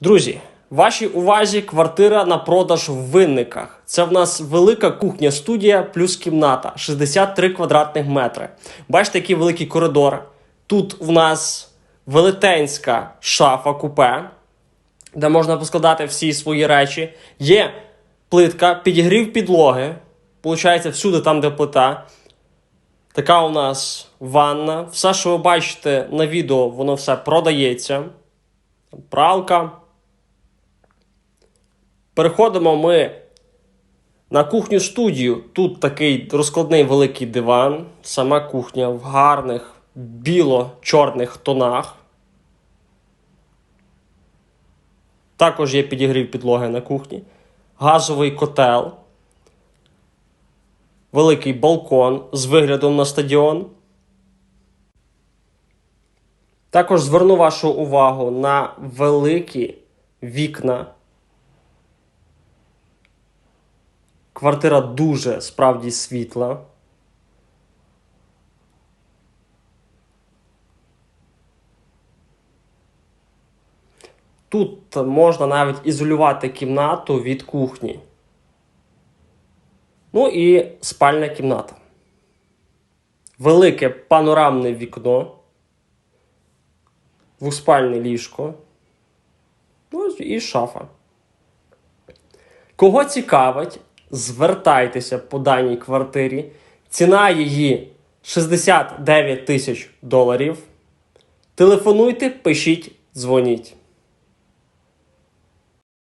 Друзі, вашій увазі квартира на продаж в винниках. Це в нас велика кухня студія плюс кімната 63 квадратних метри. Бачите, який великий коридор. Тут в нас велетенська шафа купе, де можна поскладати всі свої речі. Є плитка, підігрів підлоги. Получається, всюди там, де плита. Така у нас ванна. Все, що ви бачите на відео, воно все продається. Пралка. Переходимо ми на кухню студію. Тут такий розкладний великий диван. Сама кухня в гарних біло-чорних тонах. Також є підігрів підлоги на кухні. Газовий котел. Великий балкон з виглядом на стадіон. Також зверну вашу увагу на великі вікна. Квартира дуже справді світла. Тут можна навіть ізолювати кімнату від кухні. Ну і спальня кімната. Велике панорамне вікно. Двуспальне ліжко. Ну і шафа. Кого цікавить, звертайтеся по даній квартирі. Ціна її 69 тисяч доларів. Телефонуйте, пишіть, дзвоніть.